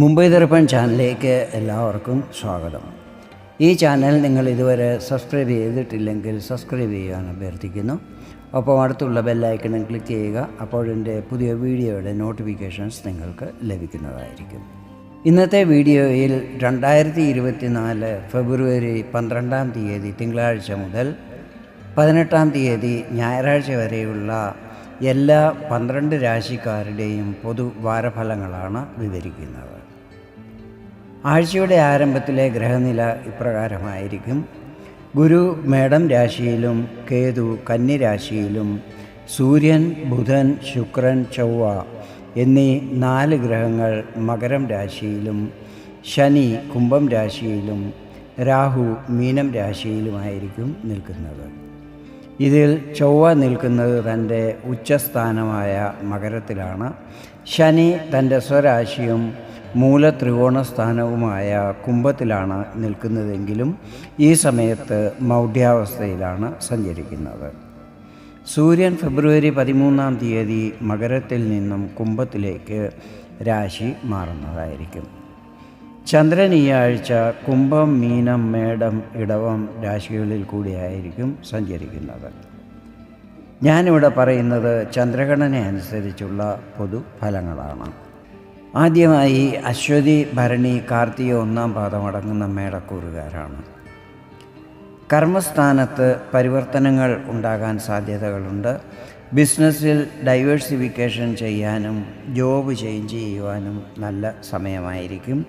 മുംബൈ ദർപ്പൺ ചാനലിലേക്ക് എല്ലാവർക്കും സ്വാഗതം. ഈ ചാനൽ നിങ്ങൾ ഇതുവരെ സബ്സ്ക്രൈബ് ചെയ്തിട്ടില്ലെങ്കിൽ സബ്സ്ക്രൈബ് ചെയ്യാൻ അഭ്യർത്ഥിക്കുന്നു. ഒപ്പം അടുത്തുള്ള ബെല്ലൈക്കണും ക്ലിക്ക് ചെയ്യുക അപ്പോഴെന്റെ പുതിയ വീഡിയോയുടെ നോട്ടിഫിക്കേഷൻസ് നിങ്ങൾക്ക് ലഭിക്കുന്നതായിരിക്കും. ഇന്നത്തെ വീഡിയോയിൽ രണ്ടായിരത്തി ഇരുപത്തിനാല് ഫെബ്രുവരി പന്ത്രണ്ടാം തീയതി തിങ്കളാഴ്ച മുതൽ പതിനെട്ടാം തീയതി ഞായറാഴ്ച വരെയുള്ള എല്ലാ പന്ത്രണ്ട് രാശിക്കാരുടെയും പൊതു വാരഫലങ്ങളാണ് വിവരിക്കുന്നത്. ആഴ്ചയുടെ ആരംഭത്തിലെ ഗ്രഹനില ഇപ്രകാരമായിരിക്കും. ഗുരു മേടം രാശിയിലും കേതു കന്നി രാശിയിലും സൂര്യൻ ബുധൻ ശുക്രൻ ചൊവ്വ എന്നീ നാല് ഗ്രഹങ്ങൾ മകരം രാശിയിലും ശനി കുംഭം രാശിയിലും രാഹു മീനം രാശിയിലുമായിരിക്കും നിൽക്കുന്നത്. ഇതിൽ ചൊവ്വ നിൽക്കുന്നത് തന്റെ ഉച്ചസ്ഥാനമായ മകരത്തിലാണ്. ശനി തന്റെ സ്വരാശിയും മൂലത്രികോണ സ്ഥാനവുമായ കുംഭത്തിലാണ് നിൽക്കുന്നതെങ്കിലും ഈ സമയത്ത് മൗഢ്യാവസ്ഥയിലാണ് സഞ്ചരിക്കുന്നത്. സൂര്യൻ ഫെബ്രുവരി പതിമൂന്നാം തീയതി മകരത്തിൽ നിന്നും കുംഭത്തിലേക്ക് രാശി മാറുന്നതായിരിക്കും. ചന്ദ്രൻ ഈ ആഴ്ച കുംഭം മീനം മേടം ഇടവം രാശികളിൽ കൂടിയായിരിക്കും സഞ്ചരിക്കുന്നത്. ഞാനിവിടെ പറയുന്നത് ചന്ദ്രഗണന അനുസരിച്ചുള്ള പൊതുഫലങ്ങളാണ്. ആദ്യമായി അശ്വതി ഭരണി കാർത്തിക ഒന്നാം പാദമടങ്ങുന്ന മേടക്കൂറുകാരാണ് കർമ്മസ്ഥാനത്ത് പരിവർത്തനങ്ങൾ ഉണ്ടാകാൻ സാധ്യതകളുണ്ട്. ബിസിനസ്സിൽ ഡൈവേഴ്സിഫിക്കേഷൻ ചെയ്യാനും ജോബ് ചേഞ്ച് ചെയ്യുവാനും നല്ല സമയമായിരിക്കും.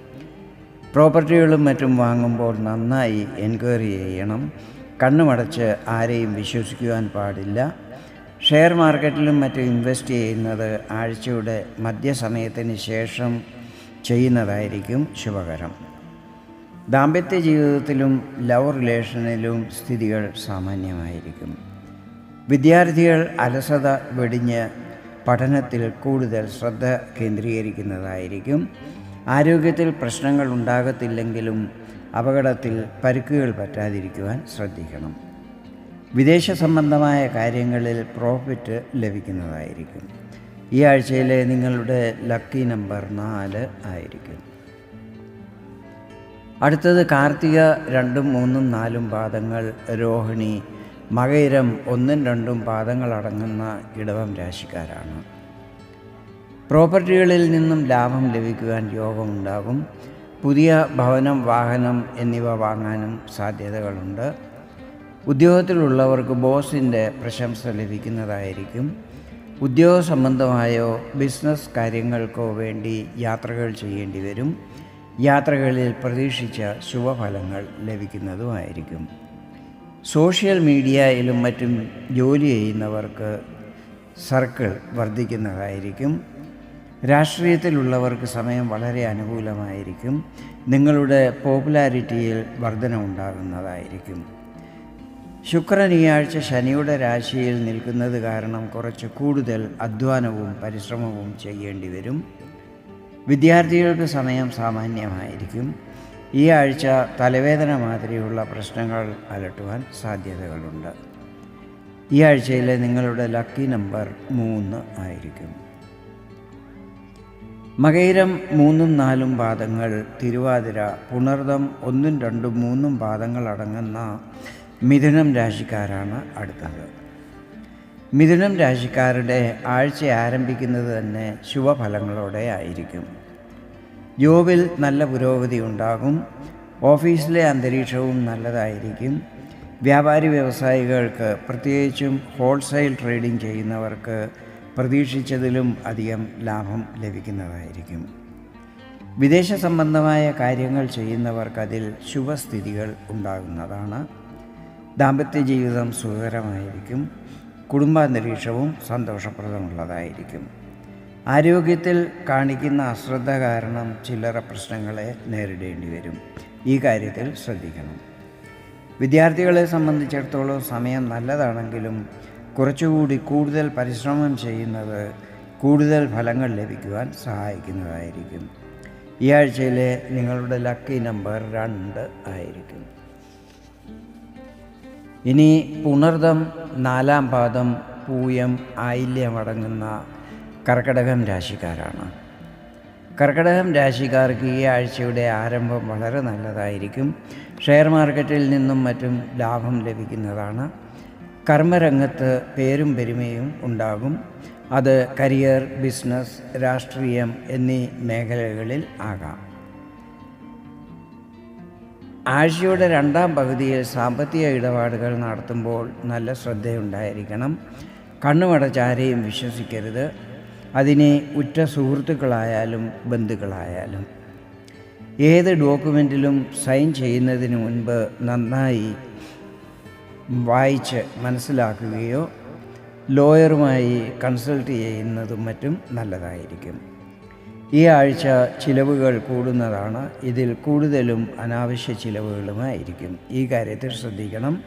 പ്രോപ്പർട്ടികളും മറ്റും വാങ്ങുമ്പോൾ നന്നായി എൻക്വയറി ചെയ്യണം. കണ്ണുമടച്ച് ആരെയും വിശ്വസിക്കുവാൻ പാടില്ല. ഷെയർ മാർക്കറ്റിലും മറ്റും ഇൻവെസ്റ്റ് ചെയ്യുന്നത് ആഴ്ചയുടെ മധ്യസമയത്തിന് ശേഷം ചെയ്യുന്നതായിരിക്കും ശുഭകരം. ദാമ്പത്യ ജീവിതത്തിലും ലവ് റിലേഷനിലും സ്ഥിതികൾ സാമാന്യമായിരിക്കും. വിദ്യാർത്ഥികൾ അലസത വെടിഞ്ഞ് പഠനത്തിൽ കൂടുതൽ ശ്രദ്ധ കേന്ദ്രീകരിക്കുന്നതായിരിക്കും. ആരോഗ്യത്തിൽ പ്രശ്നങ്ങൾ ഉണ്ടാകത്തില്ലെങ്കിലും അപകടത്തിൽ പരുക്കുകൾ പറ്റാതിരിക്കുവാൻ ശ്രദ്ധിക്കണം. വിദേശ സംബന്ധമായ കാര്യങ്ങളിൽ പ്രോഫിറ്റ് ലഭിക്കുന്നതായിരിക്കും. ഈ ആഴ്ചയിലെ നിങ്ങളുടെ ലക്കി നമ്പർ നാല് ആയിരിക്കും. അടുത്തത് കാർത്തിക രണ്ടും മൂന്നും നാലും പാദങ്ങൾ രോഹിണി മകയിരം ഒന്നും രണ്ടും പാദങ്ങളടങ്ങുന്ന ഇടവം രാശിക്കാരാണ്. പ്രോപ്പർട്ടികളിൽ നിന്നും ലാഭം ലഭിക്കുവാൻ യോഗമുണ്ടാകും പുതിയ ഭവനം വാഹനം എന്നിവ വാങ്ങാനും സാധ്യതകളുണ്ട്. ഉദ്യോഗത്തിലുള്ളവർക്ക് ബോസിന്റെ പ്രശംസ ലഭിക്കുന്നതായിരിക്കും. ഉദ്യോഗ സംബന്ധമായോ ബിസിനസ് കാര്യങ്ങൾക്കോ വേണ്ടി യാത്രകൾ ചെയ്യേണ്ടി വരും. യാത്രകളിൽ പ്രതീക്ഷിച്ച ശുഭഫലങ്ങൾ ലഭിക്കുന്നതുമായിരിക്കും. സോഷ്യൽ മീഡിയയിലും മറ്റും ജോലി ചെയ്യുന്നവർക്ക് സർക്കിൾ വർദ്ധിക്കുന്നതായിരിക്കും. രാഷ്ട്രീയത്തിലുള്ളവർക്ക് സമയം വളരെ അനുകൂലമായിരിക്കും. നിങ്ങളുടെ പോപ്പുലാരിറ്റിയിൽ വർധന ഉണ്ടാകുന്നതായിരിക്കും ശുക്രൻ ഈ ആഴ്ച ശനിയുടെ രാശിയിൽ നിൽക്കുന്നത് കാരണം കുറച്ച് കൂടുതൽ അധ്വാനവും പരിശ്രമവും ചെയ്യേണ്ടി വരും. വിദ്യാർത്ഥികൾക്ക് സമയം സാമാന്യമായിരിക്കും. ഈ ആഴ്ച തലവേദന മാതിരിയുള്ള പ്രശ്നങ്ങൾ അലട്ടുവാൻ സാധ്യതകളുണ്ട്. ഈ ആഴ്ചയിലെ നിങ്ങളുടെ ലക്കി നമ്പർ മൂന്ന് ആയിരിക്കും. മകയിരം മൂന്നും നാലും പാദങ്ങൾ തിരുവാതിര പുണർദം ഒന്നും രണ്ടും മൂന്നും പാദങ്ങൾ അടങ്ങുന്ന മിഥുനം രാശിക്കാരാണ് അടുത്തത്. മിഥുനം രാശിക്കാരുടെ ആഴ്ച ആരംഭിക്കുന്നത് തന്നെ ശുഭഫലങ്ങളോടെ ആയിരിക്കും. ജോബിൽ നല്ല പുരോഗതി ഉണ്ടാകും. ഓഫീസിലെ അന്തരീക്ഷവും നല്ലതായിരിക്കും. വ്യാപാരി വ്യവസായികൾക്ക് പ്രത്യേകിച്ചും ഹോൾസെയിൽ ട്രേഡിംഗ് ചെയ്യുന്നവർക്ക് പ്രതീക്ഷിച്ചതിലും അധികം ലാഭം ലഭിക്കുന്നതായിരിക്കും. വിദേശ സംബന്ധമായ കാര്യങ്ങൾ ചെയ്യുന്നവർക്കതിൽ ശുഭസ്ഥിതികൾ ഉണ്ടാകുന്നതാണ്. ദാമ്പത്യ ജീവിതം സുഖകരമായിരിക്കും. കുടുംബാന്തരീക്ഷവും സന്തോഷപ്രദമുള്ളതായിരിക്കും. ആരോഗ്യത്തിൽ കാണിക്കുന്ന അശ്രദ്ധ കാരണം ചില്ലറ പ്രശ്നങ്ങളെ നേരിടേണ്ടി വരും. ഈ കാര്യത്തിൽ ശ്രദ്ധിക്കണം. വിദ്യാർത്ഥികളെ സംബന്ധിച്ചിടത്തോളം സമയം നല്ലതാണെങ്കിലും കുറച്ചുകൂടി കൂടുതൽ പരിശ്രമം ചെയ്യുന്നത് കൂടുതൽ ഫലങ്ങൾ ലഭിക്കുവാൻ സഹായിക്കുന്നതായിരിക്കും. ഈ ആഴ്ചയിലെ നിങ്ങളുടെ ലക്കി നമ്പർ രണ്ട് ആയിരിക്കും. ഇനി പുണർദം നാലാം പാദം പൂയം ആയില്യമടങ്ങുന്ന കർക്കടകം രാശിക്കാരാണ്. കർക്കടകം രാശിക്കാർക്ക് ഈ ആഴ്ചയുടെ ആരംഭം വളരെ നല്ലതായിരിക്കും. ഷെയർ മാർക്കറ്റിൽ നിന്നും മറ്റും ലാഭം ലഭിക്കുന്നതാണ്. കർമ്മരംഗത്ത് പേരും പെരുമയും ഉണ്ടാകും. അത് കരിയർ ബിസിനസ് രാഷ്ട്രീയം എന്നീ മേഖലകളിൽ ആകാം. ആഴ്ചയുടെ രണ്ടാം പകുതിയിൽ സാമ്പത്തിക ഇടപാടുകൾ നടത്തുമ്പോൾ നല്ല ശ്രദ്ധയുണ്ടായിരിക്കണം. കണ്ണുമടച്ചാരെയും വിശ്വസിക്കരുത്. അതിനെ ഉറ്റ സുഹൃത്തുക്കളായാലും ബന്ധുക്കളായാലും. ഏത് ഡോക്യുമെന്റിലും സൈൻ ചെയ്യുന്നതിന് മുൻപ് നന്നായി വായിച്ച് മനസ്സിലാക്കുകയോ ലോയറുമായി കൺസൾട്ട് ചെയ്യുന്നതും മറ്റും നല്ലതായിരിക്കും. ഈ ആഴ്ച ചിലവുകൾ കൂടുന്നതാണ്. ഇതിൽ കൂടുതലും അനാവശ്യ ചിലവുകളുമായിരിക്കും. ഈ കാര്യത്തിൽ ശ്രദ്ധിക്കണം.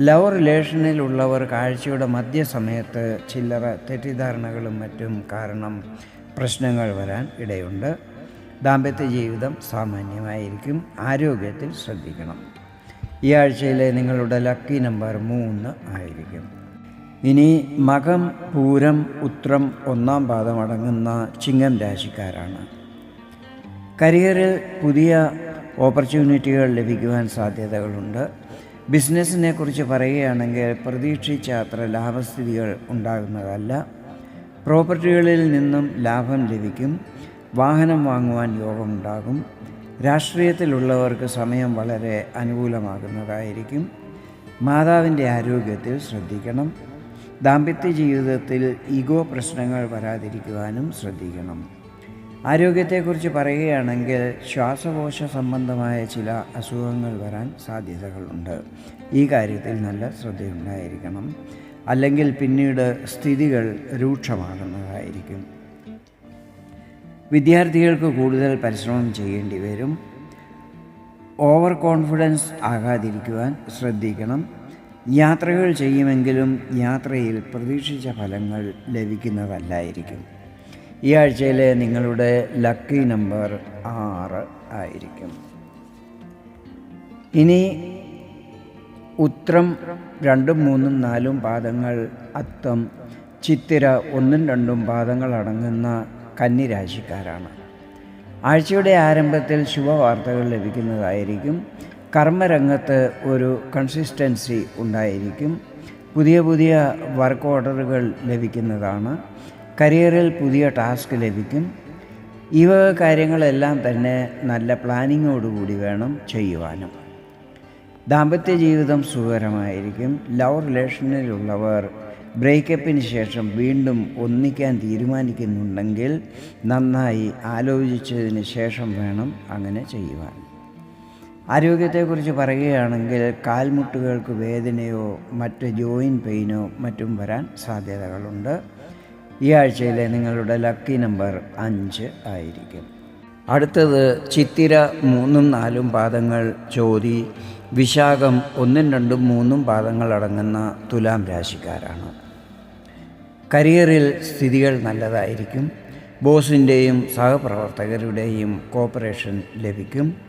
ലവ് റിലേഷനിലുള്ളവർ കാഴ്ചയുടെ മധ്യസമയത്ത് ചില്ലറ തെറ്റിദ്ധാരണകളും മറ്റും കാരണം പ്രശ്നങ്ങൾ വരാൻ ഇടയുണ്ട്. ദാമ്പത്യ ജീവിതം സാമാന്യമായിരിക്കും. ആരോഗ്യത്തിൽ ശ്രദ്ധിക്കണം. ഈ ആഴ്ചയിലെ നിങ്ങളുടെ ലക്കി നമ്പർ മൂന്ന് ആയിരിക്കും. ഇനി മകം പൂരം ഉത്രം ഒന്നാം പാദം അടങ്ങുന്ന ചിങ്ങം രാശിക്കാരാണ്. കരിയറിൽ പുതിയ ഓപ്പർച്യൂണിറ്റികൾ ലഭിക്കുവാൻ സാധ്യതകളുണ്ട്. ബിസിനസ്സിനെ കുറിച്ച് പറയുകയാണെങ്കിൽ പ്രതീക്ഷിച്ച അത്ര ലാഭസ്ഥിതികൾ ഉണ്ടാകുന്നതല്ല. പ്രോപ്പർട്ടികളിൽ നിന്നും ലാഭം ലഭിക്കും. വാഹനം വാങ്ങുവാൻ യോഗമുണ്ടാകും. രാഷ്ട്രീയത്തിലുള്ളവർക്ക് സമയം വളരെ അനുകൂലമാകുന്നതായിരിക്കും. മാതാവിന്റെ ആരോഗ്യത്തിൽ ശ്രദ്ധിക്കണം. ദാമ്പത്യ ജീവിതത്തിൽ ഈഗോ പ്രശ്നങ്ങൾ വരാതിരിക്കുവാനും ശ്രദ്ധിക്കണം. ആരോഗ്യത്തെക്കുറിച്ച് പറയുകയാണെങ്കിൽ ശ്വാസകോശ സംബന്ധമായ ചില അസുഖങ്ങൾ വരാൻ സാധ്യതകളുണ്ട്. ഈ കാര്യത്തിൽ നല്ല ശ്രദ്ധയുണ്ടായിരിക്കണം. അല്ലെങ്കിൽ പിന്നീട് സ്ഥിതികൾ രൂക്ഷമാകുന്നതായിരിക്കും. വിദ്യാർത്ഥികൾക്ക് കൂടുതൽ പരിശ്രമം ചെയ്യേണ്ടി വരും. ഓവർ കോൺഫിഡൻസ് ആകാതിരിക്കുവാൻ ശ്രദ്ധിക്കണം. യാത്രകൾ ചെയ്യുമെങ്കിലും യാത്രയിൽ പ്രതീക്ഷിച്ച ഫലങ്ങൾ ലഭിക്കുന്നതല്ലായിരിക്കും. ഈ ആഴ്ചയിലെ നിങ്ങളുടെ ലക്കി നമ്പർ ആറ് ആയിരിക്കും. ഇനി ഉത്രം രണ്ടും മൂന്നും നാലും പാദങ്ങൾ അത്തം ചിത്തിര ഒന്നും രണ്ടും പാദങ്ങൾ അടങ്ങുന്ന കന്നിരാശിക്കാരാണ്. ആഴ്ചയുടെ ആരംഭത്തിൽ ശുഭവാർത്തകൾ ലഭിക്കുന്നതായിരിക്കും. കർമ്മരംഗത്ത് ഒരു കൺസിസ്റ്റൻസി ഉണ്ടായിരിക്കും. പുതിയ പുതിയ വർക്ക് ഓർഡറുകൾ ലഭിക്കുന്നതാണ്. കരിയറിൽ പുതിയ ടാസ്ക് ലഭിക്കും. ഈ വക കാര്യങ്ങളെല്ലാം തന്നെ നല്ല പ്ലാനിങ്ങോടുകൂടി വേണം ചെയ്യുവാനും. ദാമ്പത്യ ജീവിതം സുഖകരമായിരിക്കും. ലവ് റിലേഷനിലുള്ളവർ ബ്രേക്കപ്പിന് ശേഷം വീണ്ടും ഒന്നിക്കാൻ തീരുമാനിക്കുന്നുണ്ടെങ്കിൽ നന്നായി ആലോചിച്ചതിന് ശേഷം വേണം അങ്ങനെ ചെയ്യുവാൻ. ആരോഗ്യത്തെക്കുറിച്ച് പറയുകയാണെങ്കിൽ കാൽമുട്ടുകൾക്ക് വേദനയോ മറ്റ് ജോയിൻ പെയിനോ മറ്റും വരാൻ സാധ്യതകളുണ്ട്. ഈ ആഴ്ചയിലെ നിങ്ങളുടെ ലക്കി നമ്പർ അഞ്ച് ആയിരിക്കും. അടുത്തത് ചിത്തിര മൂന്നും നാലും പാദങ്ങൾ ചോതി വിശാഖം ഒന്നും രണ്ടും മൂന്നും പാദങ്ങൾ അടങ്ങുന്ന തുലാം രാശിക്കാരാണ്. കരിയറിൽ സ്ഥിതികൾ നല്ലതായിരിക്കും. ബോസിന്റെയും സഹപ്രവർത്തകരുടെയും കോപ്പറേഷൻ ലഭിക്കും.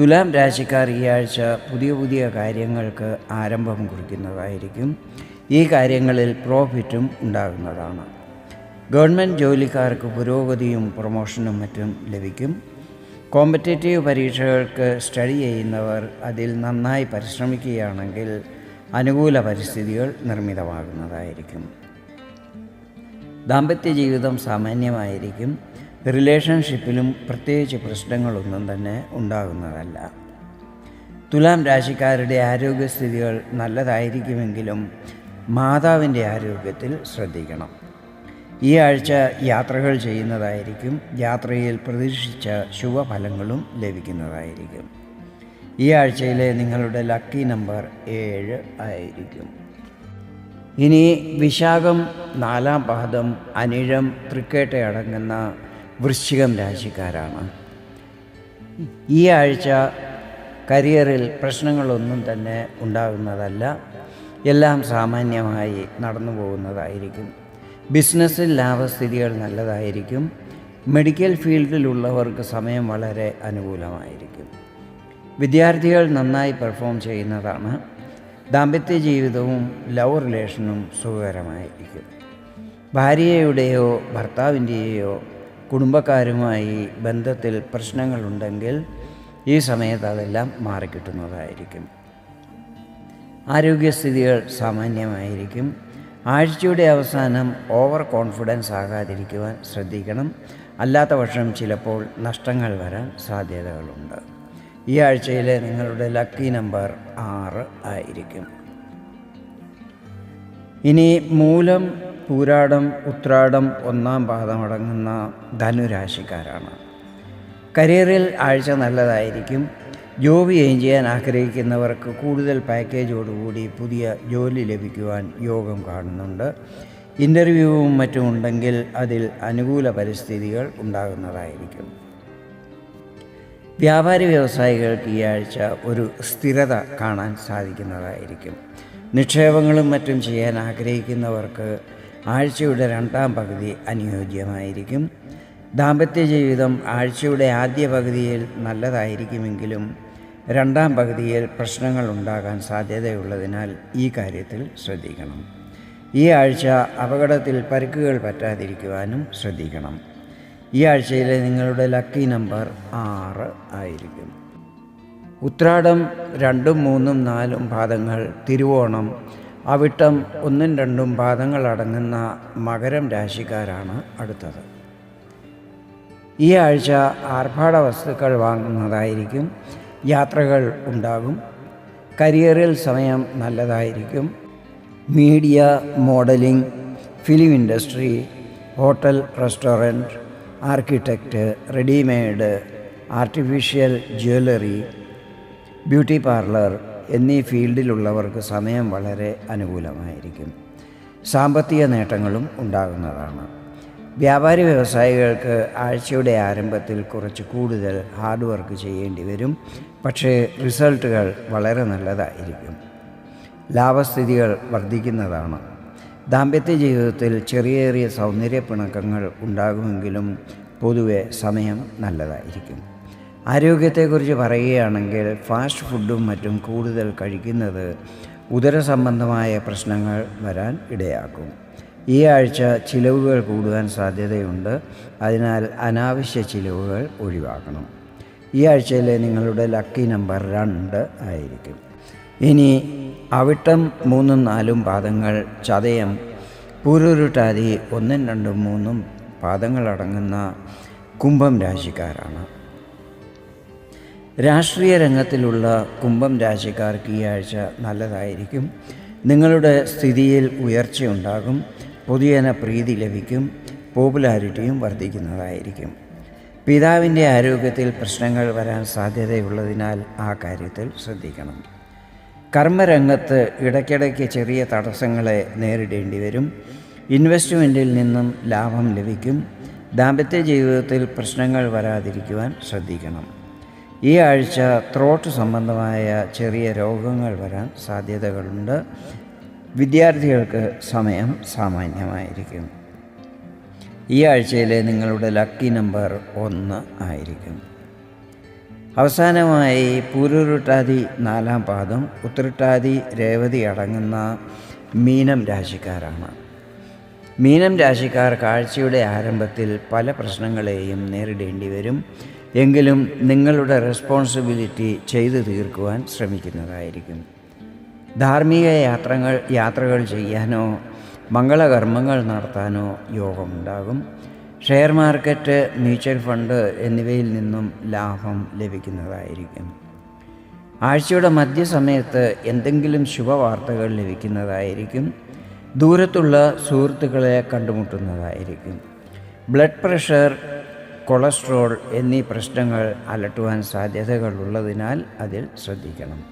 തുലാം രാശിക്കാർ ഈ ആഴ്ച പുതിയ പുതിയ കാര്യങ്ങൾക്ക് ആരംഭം കുറിക്കുന്നതായിരിക്കും. ഈ കാര്യങ്ങളിൽ പ്രോഫിറ്റും ഉണ്ടാകുന്നതാണ്. ഗവൺമെന്റ് ജോലിക്കാർക്ക് പുരോഗതിയും പ്രൊമോഷനും മറ്റും ലഭിക്കും. കോമ്പറ്റേറ്റീവ് പരീക്ഷകൾക്ക് സ്റ്റഡി ചെയ്യുന്നവർ അതിൽ നന്നായി പരിശ്രമിക്കുകയാണെങ്കിൽ അനുകൂല പരിസ്ഥിതികൾ നിർമ്മിതമാകുന്നതായിരിക്കും. ദാമ്പത്യ ജീവിതം സാമാന്യമായിരിക്കും. റിലേഷൻഷിപ്പിലും പ്രത്യേകിച്ച് പ്രശ്നങ്ങളൊന്നും തന്നെ ഉണ്ടാകുന്നതല്ല. തുലാം രാശിക്കാരുടെ ആരോഗ്യസ്ഥിതികൾ നല്ലതായിരിക്കുമെങ്കിലും മാതാവിന്റെ ആരോഗ്യത്തിൽ ശ്രദ്ധിക്കണം. ഈ ആഴ്ച യാത്രകൾ ചെയ്യുന്നതായിരിക്കും യാത്രയിൽ പ്രതീക്ഷിച്ച ശുഭഫലങ്ങളും ലഭിക്കുന്നതായിരിക്കും. ഈ ആഴ്ചയിലെ നിങ്ങളുടെ ലക്കി നമ്പർ ഏഴ് ആയിരിക്കും. ഇനി വിശാഖം നാലാം പാദം അനിഴം തൃക്കേട്ട അടങ്ങുന്ന വൃശ്ചികം രാശിക്കാരാണ്. ഈ ആഴ്ച കരിയറിൽ പ്രശ്നങ്ങളൊന്നും തന്നെ ഉണ്ടാകുന്നതല്ല. എല്ലാം സാമാന്യമായി നടന്നു പോകുന്നതായിരിക്കും. ബിസിനസ്സിൽ ലാഭസ്ഥിതികൾ നല്ലതായിരിക്കും. മെഡിക്കൽ ഫീൽഡിലുള്ളവർക്ക് സമയം വളരെ അനുകൂലമായിരിക്കും. വിദ്യാർത്ഥികൾ നന്നായി പെർഫോം ചെയ്യുന്നതാണ്. ദാമ്പത്യ ജീവിതവും ലവ് റിലേഷനും സുഖകരമായിരിക്കും. ഭാര്യയുടെയോ ഭർത്താവിന്റെയോ കുടുംബക്കാരുമായി ബന്ധത്തിൽ പ്രശ്നങ്ങളുണ്ടെങ്കിൽ ഈ സമയത്ത് അതെല്ലാം മാറിക്കിട്ടുന്നതായിരിക്കും. ആരോഗ്യസ്ഥിതികൾ സാമാന്യമായിരിക്കും. ആഴ്ചയുടെ അവസാനം ഓവർ കോൺഫിഡൻസ് ആകാതിരിക്കുവാൻ ശ്രദ്ധിക്കണം. അല്ലാത്ത പക്ഷം ചിലപ്പോൾ നഷ്ടങ്ങൾ വരാൻ സാധ്യതകളുണ്ട്. ഈ ആഴ്ചയിലെ നിങ്ങളുടെ ലക്കി നമ്പർ ആറ് ആയിരിക്കും. ഇനി മൂലം പൂരാടം ഉത്രാടം ഒന്നാം പാദമടങ്ങുന്ന ധനുരാശിക്കാരാണ്. കരിയറിൽ ആഴ്ച നല്ലതായിരിക്കും. ജോബ് ചെയ്യാൻ ആഗ്രഹിക്കുന്നവർക്ക് കൂടുതൽ പാക്കേജോടുകൂടി പുതിയ ജോലി ലഭിക്കുവാൻ യോഗം കാണുന്നുണ്ട്. ഇന്റർവ്യൂവും മറ്റും ഉണ്ടെങ്കിൽ അതിൽ അനുകൂല പരിസ്ഥിതികൾ ഉണ്ടാകുന്നതായിരിക്കും. വ്യാപാരി വ്യവസായികൾക്ക് ഈ ആഴ്ച ഒരു സ്ഥിരത കാണാൻ സാധിക്കുന്നതായിരിക്കും. നിക്ഷേപങ്ങളും മറ്റും ചെയ്യാൻ ആഗ്രഹിക്കുന്നവർക്ക് ആഴ്ചയുടെ രണ്ടാം പകുതി അനുയോജ്യമായിരിക്കും. ദാമ്പത്യ ജീവിതം ആഴ്ചയുടെ ആദ്യ പകുതിയിൽ നല്ലതായിരിക്കുമെങ്കിലും രണ്ടാം പകുതിയിൽ പ്രശ്നങ്ങൾ ഉണ്ടാകാൻ സാധ്യതയുള്ളതിനാൽ ഈ കാര്യത്തിൽ ശ്രദ്ധിക്കണം. ഈ ആഴ്ച അപകടത്തിൽ പരുക്കുകൾ പറ്റാതിരിക്കുവാനും ശ്രദ്ധിക്കണം. ഈ ആഴ്ചയിലെ നിങ്ങളുടെ ലക്കി നമ്പർ ആറ് ആയിരിക്കും. ഉത്രാടം രണ്ടും മൂന്നും നാലും പാദങ്ങൾ തിരുവോണം അവിട്ടം ഒന്നും രണ്ടും പാദങ്ങൾ അടങ്ങുന്ന മകരം രാശിക്കാരാണ് അടുത്തത്. ഈ ആഴ്ച ആർഭാട വസ്തുക്കൾ വാങ്ങുന്നതായിരിക്കും യാത്രകൾ ഉണ്ടാകും കരിയറിൽ സമയം നല്ലതായിരിക്കും media modelling film industry hotel restaurant architect readymade artificial jewellery beauty parlour എന്നീ ഫീൽഡിലുള്ളവർക്ക് സമയം വളരെ അനുകൂലമായിരിക്കും. സാമ്പത്തിക നേട്ടങ്ങളും ഉണ്ടാകുന്നതാണ്. വ്യാപാരി വ്യവസായികൾക്ക് ആഴ്ചയുടെ ആരംഭത്തിൽ കുറച്ച് കൂടുതൽ ഹാർഡ് വർക്ക് ചെയ്യേണ്ടി വരും. പക്ഷേ റിസൾട്ടുകൾ വളരെ നല്ലതായിരിക്കും. ലാഭസ്ഥിതികൾ വർദ്ധിക്കുന്നതാണ്. ദാമ്പത്യ ജീവിതത്തിൽ ചെറിയ ചെറിയ സൗന്ദര്യ പിണക്കങ്ങൾ ഉണ്ടാകുമെങ്കിലും പൊതുവെ സമയം നല്ലതായിരിക്കും. ആരോഗ്യത്തെക്കുറിച്ച് പറയുകയാണെങ്കിൽ ഫാസ്റ്റ് ഫുഡും മറ്റും കൂടുതൽ കഴിക്കുന്നത് ഉദര സംബന്ധമായ പ്രശ്നങ്ങൾ വരാൻ ഇടയാക്കും. ഈ ആഴ്ച ചിലവുകൾ കൂടുവാൻ സാധ്യതയുണ്ട്. അതിനാൽ അനാവശ്യ ചിലവുകൾ ഒഴിവാക്കണം. ഈ ആഴ്ചയിലെ നിങ്ങളുടെ ലക്കി നമ്പർ രണ്ട് ആയിരിക്കും. ഇനി അവിട്ടം മൂന്നും നാലും പാദങ്ങൾ ചതയം പൂരുരുട്ടാതി ഒന്നും രണ്ടും മൂന്നും പാദങ്ങളടങ്ങുന്ന കുംഭം രാശിക്കാരാണ്. രാഷ്ട്രീയ രംഗത്തിലുള്ള കുംഭം രാശിക്കാർക്ക് ഈ ആഴ്ച നല്ലതായിരിക്കും. നിങ്ങളുടെ സ്ഥിതിയിൽ ഉയർച്ചയുണ്ടാകും. പൊതുജന പ്രീതി ലഭിക്കും. പോപ്പുലാരിറ്റിയും വർദ്ധിക്കുന്നതായിരിക്കും. പിതാവിന്റെ ആരോഗ്യത്തിൽ പ്രശ്നങ്ങൾ വരാൻ സാധ്യതയുള്ളതിനാൽ ആ കാര്യത്തിൽ ശ്രദ്ധിക്കണം. കർമ്മരംഗത്ത് ഇടയ്ക്കിടയ്ക്ക് ചെറിയ തടസ്സങ്ങളെ നേരിടേണ്ടി വരും. ഇൻവെസ്റ്റ്മെന്റിൽ നിന്നും ലാഭം ലഭിക്കും. ദാമ്പത്യ ജീവിതത്തിൽ പ്രശ്നങ്ങൾ വരാതിരിക്കുവാൻ ശ്രദ്ധിക്കണം. ഈ ആഴ്ച ത്രോട്ട് സംബന്ധമായ ചെറിയ രോഗങ്ങൾ വരാൻ സാധ്യതകളുണ്ട്. വിദ്യാർത്ഥികൾക്ക് സമയം സാമാന്യമായിരിക്കും. ഈ ആഴ്ചയിലെ നിങ്ങളുടെ ലക്കി നമ്പർ ഒന്ന് ആയിരിക്കും. അവസാനമായി പൂരുരുട്ടാതി നാലാം പാദം ഉത്തരട്ടാതി രേവതി അടങ്ങുന്ന മീനം രാശിക്കാരാണ്. മീനം രാശിക്കാർ കാഴ്ചയുടെ ആരംഭത്തിൽ പല പ്രശ്നങ്ങളെയും നേരിടേണ്ടി വരും. എങ്കിലും നിങ്ങളുടെ റെസ്പോൺസിബിലിറ്റി ചെയ്തു തീർക്കുവാൻ ശ്രമിക്കുന്നതായിരിക്കും. ധാർമ്മിക യാത്രകൾ യാത്രകൾ ചെയ്യാനോ മംഗളകർമ്മങ്ങൾ നടത്താനോ യോഗമുണ്ടാകും. ഷെയർ മാർക്കറ്റ് മ്യൂച്വൽ ഫണ്ട് എന്നിവയിൽ നിന്നും ലാഭം ലഭിക്കുന്നതായിരിക്കും. ആഴ്ചയുടെ മധ്യസമയത്ത് എന്തെങ്കിലും ശുഭവാർത്തകൾ ലഭിക്കുന്നതായിരിക്കും. ദൂരത്തുള്ള സുഹൃത്തുക്കളെ കണ്ടുമുട്ടുന്നതായിരിക്കും. ബ്ലഡ് പ്രഷർ കൊളസ്ട്രോൾ എന്നീ പ്രശ്നങ്ങൾ അലട്ടുവാൻ സാധ്യതകളുള്ളതിനാൽ അതിൽ ശ്രദ്ധിക്കണം.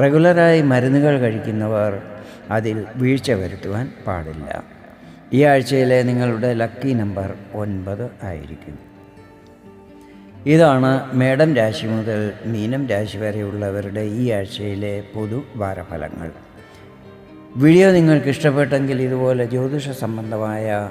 റെഗുലറായി മരുന്നുകൾ കഴിക്കുന്നവർ അതിൽ വീഴ്ച വരുത്തുവാൻ പാടില്ല. ഈ ആഴ്ചയിലെ നിങ്ങളുടെ ലക്കി നമ്പർ ഒൻപത് ആയിരിക്കും. ഇതാണ് മേടം രാശി മുതൽ മീനം രാശി വരെയുള്ളവരുടെ ഈ ആഴ്ചയിലെ പൊതു വാരഫലങ്ങൾ. വീഡിയോ നിങ്ങൾക്ക് ഇഷ്ടപ്പെട്ടെങ്കിൽ ഇതുപോലെ ജ്യോതിഷ സംബന്ധമായ